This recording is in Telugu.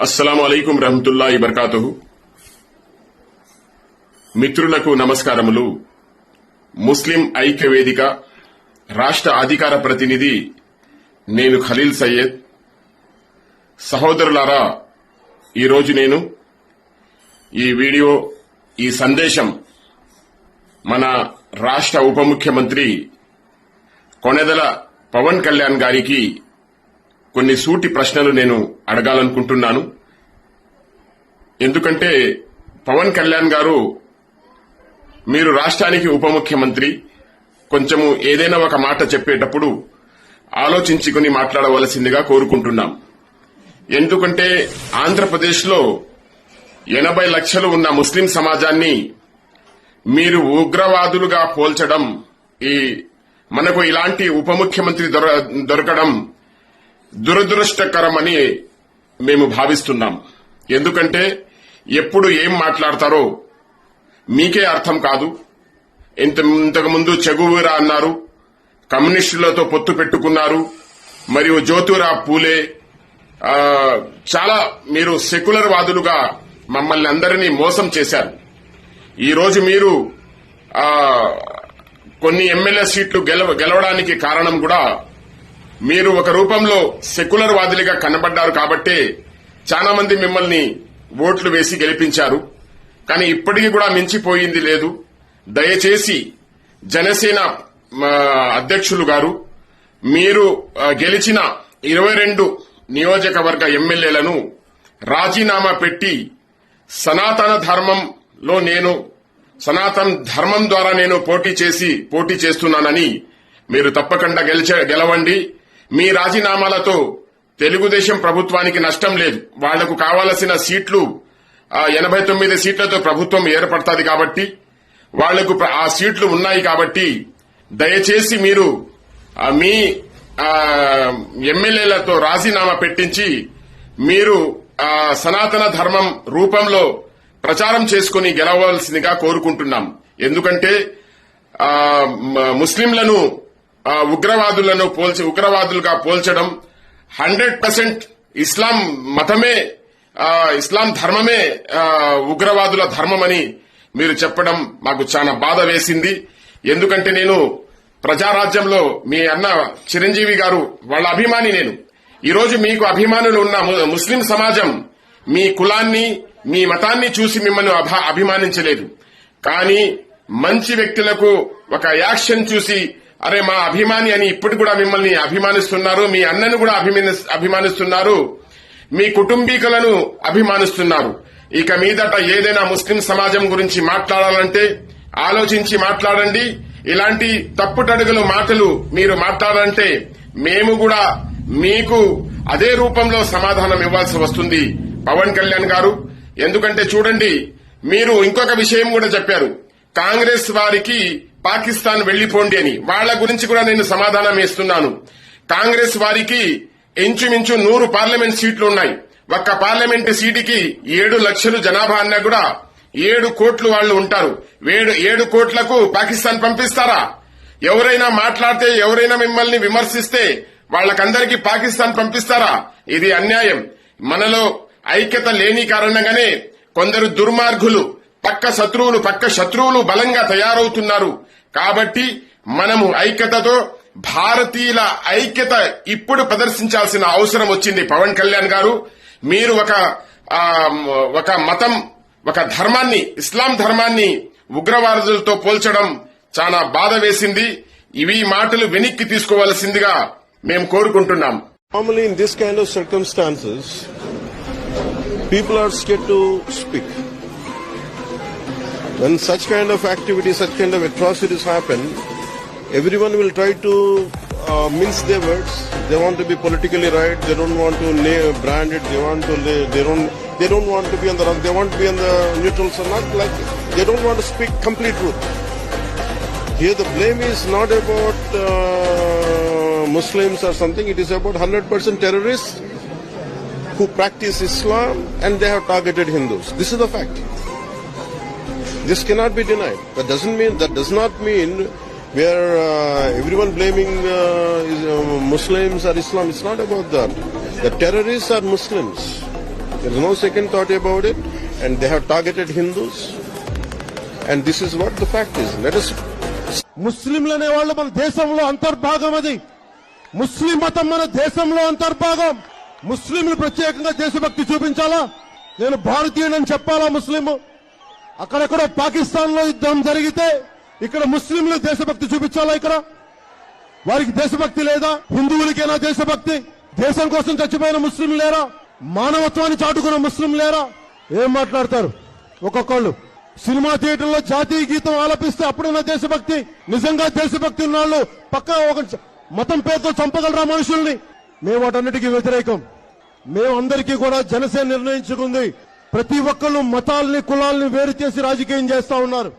అస్సలం అయికం రహమతుల్లా ఇబర్కాతు మిత్రులకు నమస్కారములు. ముస్లిం ఐక్య వేదిక రాష్ట్ర అధికార ప్రతినిధి నేను ఖలీల్ సయ్యద్. సహోదరులారా ఈరోజు నేను ఈ వీడియో ఈ సందేశం మన రాష్ట్ర ఉప ముఖ్యమంత్రి కొనెదల పవన్ కళ్యాణ్ గారికి కొన్ని సూటి ప్రశ్నలు నేను అడగాలనుకుంటున్నాను. ఎందుకంటే పవన్ కళ్యాణ్ గారు మీరు రాష్ట్రానికి ఉప ముఖ్యమంత్రి కొంచెము ఏదైనా ఒక మాట చెప్పేటప్పుడు ఆలోచించుకుని మాట్లాడవలసిందిగా కోరుకుంటున్నాం. ఎందుకంటే ఆంధ్రప్రదేశ్లో ఎనభై లక్షలు ఉన్న ముస్లిం సమాజాన్ని మీరు ఉగ్రవాదులుగా పోల్చడం ఈ మనకు ఇలాంటి ఉప ముఖ్యమంత్రి దొర- దొరకడం దురదృష్టకరమని మేము భావిస్తున్నాం. ఎందుకంటే ఎప్పుడు ఏం మాట్లాడతారో మీకే అర్థం కాదు. ఇంత ఇంతకుముందు చెగువీరా అన్నారు కమ్యూనిస్టులతో పొత్తు పెట్టుకున్నారు మరియు జ్యోతిరా పూలే చాలా మీరు సెక్యులర్ వాదులుగా మమ్మల్ని అందరినీ మోసం చేశారు. ఈరోజు మీరు కొన్ని ఎమ్మెల్యే సీట్లు గెలవ గెలవడానికి కారణం కూడా మీరు ఒక రూపంలో సెక్యులర్ వాదులుగా కనబడ్డారు కాబట్టే చాలా మంది మిమ్మల్ని ఓట్లు వేసి గెలిపించారు. కానీ ఇప్పటికీ కూడా మించిపోయింది లేదు. దయచేసి జనసేన అధ్యక్షులు గారు మీరు గెలిచిన ఇరవై రెండు నియోజకవర్గ ఎమ్మెల్యేలను రాజీనామా పెట్టి సనాతన ధర్మంలో నేను సనాతన ధర్మం ద్వారా నేను పోటీ చేసి పోటీ చేస్తున్నానని మీరు తప్పకుండా గెలిచ గెలవండి. మీ రాజీనామాలతో తెలుగుదేశం ప్రభుత్వానికి నష్టం లేదు. వాళ్ళకు కావలసిన సీట్లు ఎనభై తొమ్మిది సీట్లతో ప్రభుత్వం ఏర్పడుతుంది కాబట్టి వాళ్ళకు ఆ సీట్లు ఉన్నాయి కాబట్టి దయచేసి మీరు మీ ఎమ్మెల్యేలతో రాజీనామా పెట్టించి మీరు సనాతన ధర్మం రూపంలో ప్రచారం చేసుకుని గెలవలసిందిగా కోరుకుంటున్నాం. ఎందుకంటే ముస్లింలను ఉగ్రవాదులను పోల్చి ఉగ్రవాదులుగా పోల్చడం హండ్రెడ్ పర్సెంట్ ఇస్లాం మతమే ఇస్లాం ధర్మమే ఉగ్రవాదుల ధర్మమని మీరు చెప్పడం మాకు చాలా బాధ వేసింది. ఎందుకంటే నేను ప్రజారాజ్యంలో మీ అన్న చిరంజీవి గారు వాళ్ళ అభిమాని నేను. ఈరోజు మీకు అభిమానులు ఉన్న ముస్లిం సమాజం మీ కులాన్ని మీ మతాన్ని చూసి మిమ్మల్ని అభిమానించలేదు. కానీ మంచి వ్యక్తులకు ఒక యాక్షన్ చూసి అరే మా అభిమాని అని ఇప్పుడు కూడా మిమ్మల్ని అభిమానిస్తున్నారు మీ అన్నను కూడా అభిమాని- అభిమానిస్తున్నారు మీ కుటుంబీకులను అభిమానిస్తున్నారు. ఇక మీదట ఏదైనా ముస్లిం సమాజం గురించి మాట్లాడాలంటే ఆలోచించి మాట్లాడండి. ఇలాంటి తప్పుటడుగులు మాటలు మీరు మాట్లాడాలంటే మేము కూడా మీకు అదే రూపంలో సమాధానం ఇవ్వాల్సి వస్తుంది. పవన్ కళ్యాణ్ గారు ఎందుకంటే చూడండి మీరు ఇంకొక విషయం కూడా చెప్పారు. కాంగ్రెస్ వారికి పాకిస్తాన్ వెళ్ళిపోండి అని. వాళ్ళ గురించి కూడా నేను సమాధానం ఇస్తున్నాను. కాంగ్రెస్ వారికి ఇంచుమించు నూరు పార్లమెంట్ సీట్లు ఉన్నాయి. ఒక్క పార్లమెంట్ సీటుకి ఏడు లక్షలు జనాభా అన్నా కూడా ఏడు కోట్లు వాళ్ళు ఉంటారు. ఏడు ఏడు కోట్లకు పాకిస్తాన్ పంపిస్తారా? ఎవరైనా మాట్లాడితే ఎవరైనా మిమ్మల్ని విమర్శిస్తే వాళ్ళకందరికీ పాకిస్తాన్ పంపిస్తారా? ఇది అన్యాయం. మనలో ఐక్యత లేని కారణంగానే కొందరు దుర్మార్గులు పక్క శత్రువులు పక్క శత్రువులు బలంగా తయారవుతున్నారు. కాబట్టి మనము ఐక్యతతో భారతీయుల ఐక్యత ఇప్పుడు ప్రదర్శించాల్సిన అవసరం వచ్చింది. పవన్ కళ్యాణ్ గారు మీరు ఒక ఒక మతం ఒక ధర్మాన్ని ఇస్లాం ధర్మాన్ని ఉగ్రవాదులతో పోల్చడం చాలా బాధ వేసింది. ఇవి మాటలు వెనక్కి తీసుకోవలసిందిగా మేము కోరుకుంటున్నాం. Normally, in this kind of circumstances, people are scared to speak. When such kind of activities, such kind of atrocities happen, everyone will try to uh, mince their words. They want to be politically right. They don't want to brand it. They want to. They don't. They don't want to be on the wrong. They want to be on the neutral. So not like they don't want to speak complete truth. Here the blame is not about uh, Muslims or something. It is about 100% terrorists who practice Islam and they have targeted Hindus. This is the fact. This cannot be denied. That doesn't mean that does not mean where uh, everyone blaming uh, is, uh, Muslims or Islam. It's not about that. The terrorists are Muslims. There is no second thought about it, and they have targeted Hindus, and this is what the fact is. Let us ముస్లింలు అనే వాళ్ళు మన దేశంలో అంతర్భాగం అది ముస్లిం మతం మన దేశంలో అంతర్భాగం ముస్లింలు ప్రత్యేకంగా దేశభక్తి చూపించాలా నేను భారతీయుడని చెప్పాలా ముస్లిం అక్కడెక్కడో పాకిస్తాన్లో యుద్ధం జరిగితే ఇక్కడ ముస్లింలు దేశభక్తి చూపించాలా ఇక్కడ? వారికి దేశభక్తి లేదా? హిందువులకేనా దేశభక్తి? దేశం కోసం చచ్చిపోయిన ముస్లిం లేరా? మానవత్వాన్ని చాటుకున్న ముస్లిం లేరా? ఏం మాట్లాడతారు? ఒక్కొక్కళ్ళు. సినిమా థియేటర్లో జాతీయ గీతం ఆలపిస్తే అప్పుడున్న దేశభక్తి నిజంగా దేశభక్తి ఉన్నాళ్ళు పక్క ఒక మతం పేరుతో చంపగలరా మనుషుల్ని? మేము వాటన్నిటికీ వ్యతిరేకం. మేము అందరికీ కూడా జనసేన నిర్ణయించుకుంది. ప్రతి ఒక్కళ్ళు మతాల్ని కులాల్ని వేరు చేసి రాజకీయం చేస్తా ఉన్నారు.